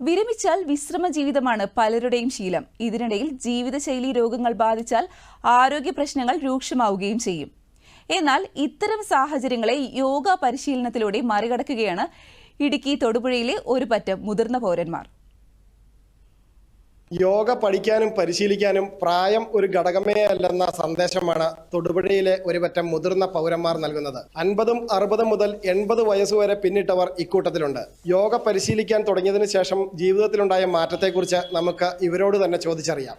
വിരമിച്ചാൽ വിശ്രമ ജീവിതമാണ് പലരുടെയും ശീലം. ഇതിനിടയിൽ ജീവിതശൈലി രോഗങ്ങൾ ബാധിച്ചാൽ ആരോഗ്യ പ്രശ്നങ്ങൾ രൂക്ഷമാവുകയും ചെയ്യും. എന്നാൽ ഇത്തരം സാഹചര്യങ്ങളെ യോഗ പരിശീലനത്തിലൂടെ മറികടക്കുകയാണ് ഇടുക്കി തൊടുപുഴയിലെ ഒരു പറ്റം മുതിർന്ന പൗരന്മാർ. യോഗ പഠിക്കാനും പരിശീലിക്കാനും പ്രായം ഒരു ഘടകമേ അല്ലെന്ന സന്ദേശമാണ് തൊടുപുഴയിലെ ഒരു പറ്റം മുതിർന്ന പൗരന്മാർ നൽകുന്നത്. അൻപതും അറുപതും മുതൽ എൺപത് വയസ്സുവരെ പിന്നിട്ടവർ ഇക്കൂട്ടത്തിലുണ്ട്. യോഗ പരിശീലിക്കാൻ തുടങ്ങിയതിനു ശേഷം ജീവിതത്തിലുണ്ടായ മാറ്റത്തെക്കുറിച്ച് നമുക്ക് ഇവരോട് തന്നെ ചോദിച്ചറിയാം.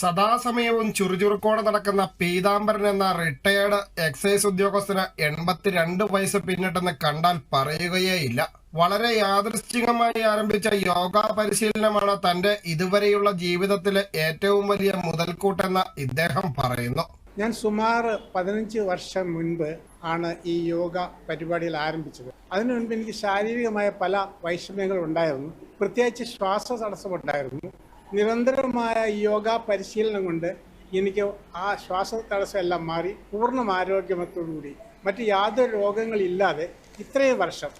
സദാസമയവും ചുറുചുറുക്കോടെ നടക്കുന്ന പീതാംബരൻ എന്ന റിട്ടയേർഡ് എക്സൈസ് ഉദ്യോഗസ്ഥന് എൺപത്തിരണ്ട് വയസ്സ് പിന്നിട്ടെന്ന് കണ്ടാൽ പറയുകയേയില്ല വളരെ യാദൃശ്ചികമായി ആരംഭിച്ച യോഗ പരിശീലനമാണ് തന്റെ ഇതുവരെയുള്ള ജീവിതത്തിലെ ഏറ്റവും വലിയ മുതൽക്കൂട്ടെന്ന് ഇദ്ദേഹം പറയുന്നു. ഞാൻ സുമാർ പതിനഞ്ച് വർഷം മുൻപ് ആണ് ഈ യോഗ പരിപാടികൾ ആരംഭിച്ചത്. അതിനു മുൻപ് എനിക്ക് ശാരീരികമായ പല വൈഷമ്യങ്ങൾ ഉണ്ടായിരുന്നു. പ്രത്യേകിച്ച് ശ്വാസ തടസ്സമുണ്ടായിരുന്നു നിരന്തരമായ യോഗ പരിശീലനം കൊണ്ട് എനിക്ക് ആ ശ്വാസ തടസ്സമെല്ലാം മാറി പൂർണ ആരോഗ്യമത്തോടുകൂടി. മറ്റ് യാതൊരു രോഗങ്ങളില്ലാതെ ഇത്രയും വർഷം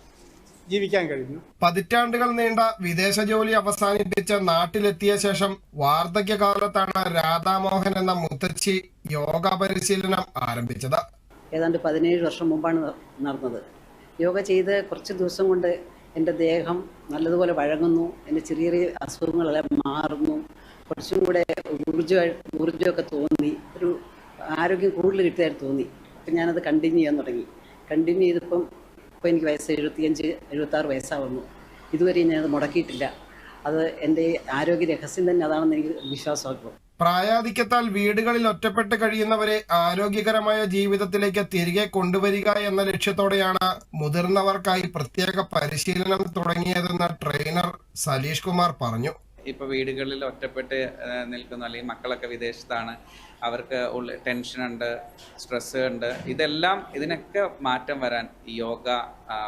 ജീവിക്കാൻ കഴിഞ്ഞു പതിറ്റാണ്ടുകൾ നീണ്ട വിദേശ ജോലി അവസാനിപ്പിച്ച നാട്ടിലെത്തിയ ശേഷം വാർദ്ധക്യകാലത്താണ് രാധാമോഹൻ എന്ന മുത്തച്ഛി യോഗ പരിശീലനം ആരംഭിച്ചത്. ഏതാണ്ട് പതിനേഴ് വർഷം മുമ്പാണ് നടന്നത്. യോഗ ചെയ്ത് കുറച്ച് ദിവസം കൊണ്ട് എന്റെ ദേഹം നല്ലതുപോലെ വഴങ്ങുന്നു. എന്റെ ചെറിയ ചെറിയ അസുഖങ്ങളെല്ലാം മാറുന്നു. കുറച്ചും കൂടെ ഊർജം ഊർജമൊക്കെ തോന്നി. ഒരു ആരോഗ്യം കൂടുതൽ കിട്ടിയതായിട്ട് തോന്നി. അപ്പം ഞാനത് കണ്ടിന്യൂ ചെയ്യാൻ തുടങ്ങി. കണ്ടിന്യൂ ചെയ്തപ്പം ഇപ്പോൾ എനിക്ക് വയസ്സ് എഴുപത്തിയഞ്ച് എഴുപത്താറ് വയസ്സാവുന്നു. ഇതുവരെ ഞാൻ അത് മുടക്കിയിട്ടില്ല. അത് എന്റെ ആരോഗ്യ രഹസ്യം തന്നെ അതാണെന്ന് എനിക്ക് വിശ്വാസമാക്കും പ്രായാധിക്യത്താൽ വീടുകളിൽ ഒറ്റപ്പെട്ട് കഴിയുന്നവരെ ആരോഗ്യകരമായ ജീവിതത്തിലേക്ക് തിരികെ കൊണ്ടുവരിക എന്ന ലക്ഷ്യത്തോടെയാണ് മുതിർന്നവർക്കായി പ്രത്യേക പരിശീലനം തുടങ്ങിയതെന്ന് ട്രെയിനർ സലീഷ് കുമാർ പറഞ്ഞു. ഇപ്പോൾ വീടുകളിൽ ഒറ്റപ്പെട്ട് നിൽക്കുന്ന. അല്ലെങ്കിൽ മക്കളൊക്കെ വിദേശത്താണ്. അവർക്ക് ഉള്ള ടെൻഷനുണ്ട് സ്ട്രെസ് ഉണ്ട്. ഇതെല്ലാം ഇതിനൊക്കെ മാറ്റം വരാൻ യോഗ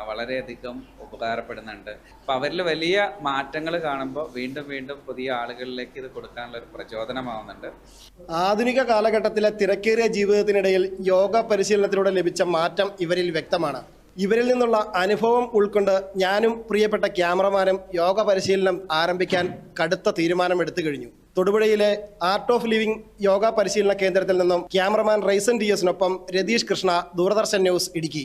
വളരെയധികം ഉപകാരപ്പെടുന്നുണ്ട്. അപ്പോൾ അവരിൽ വലിയ മാറ്റങ്ങൾ കാണുമ്പോൾ വീണ്ടും വീണ്ടും പുതിയ ആളുകളിലേക്ക് ഇത് കൊടുക്കാനുള്ള ഒരു പ്രചോദനമാവുന്നുണ്ട്. ആധുനിക കാലഘട്ടത്തിലെ തിരക്കേറിയ ജീവിതത്തിനിടയിൽ യോഗ പരിശീലനത്തിലൂടെ ലഭിച്ച മാറ്റം ഇവരിൽ വ്യക്തമാണ്. ഇവരിൽ നിന്നുള്ള അനുഭവം ഉൾക്കൊണ്ട് ഞാനും പ്രിയപ്പെട്ട ക്യാമറമാനും യോഗ പരിശീലനം ആരംഭിക്കാൻ കടുത്ത തീരുമാനമെടുത്തു കഴിഞ്ഞു. തൊടുപുഴയിലെ ആർട്ട് ഓഫ് ലിവിംഗ് യോഗ പരിശീലന കേന്ദ്രത്തിൽ നിന്നും ക്യാമറമാൻ റൈസൻ ഡിയസിനൊപ്പം രതീഷ് കൃഷ്ണ ദൂരദർശൻ ന്യൂസ് ഇടുക്കി.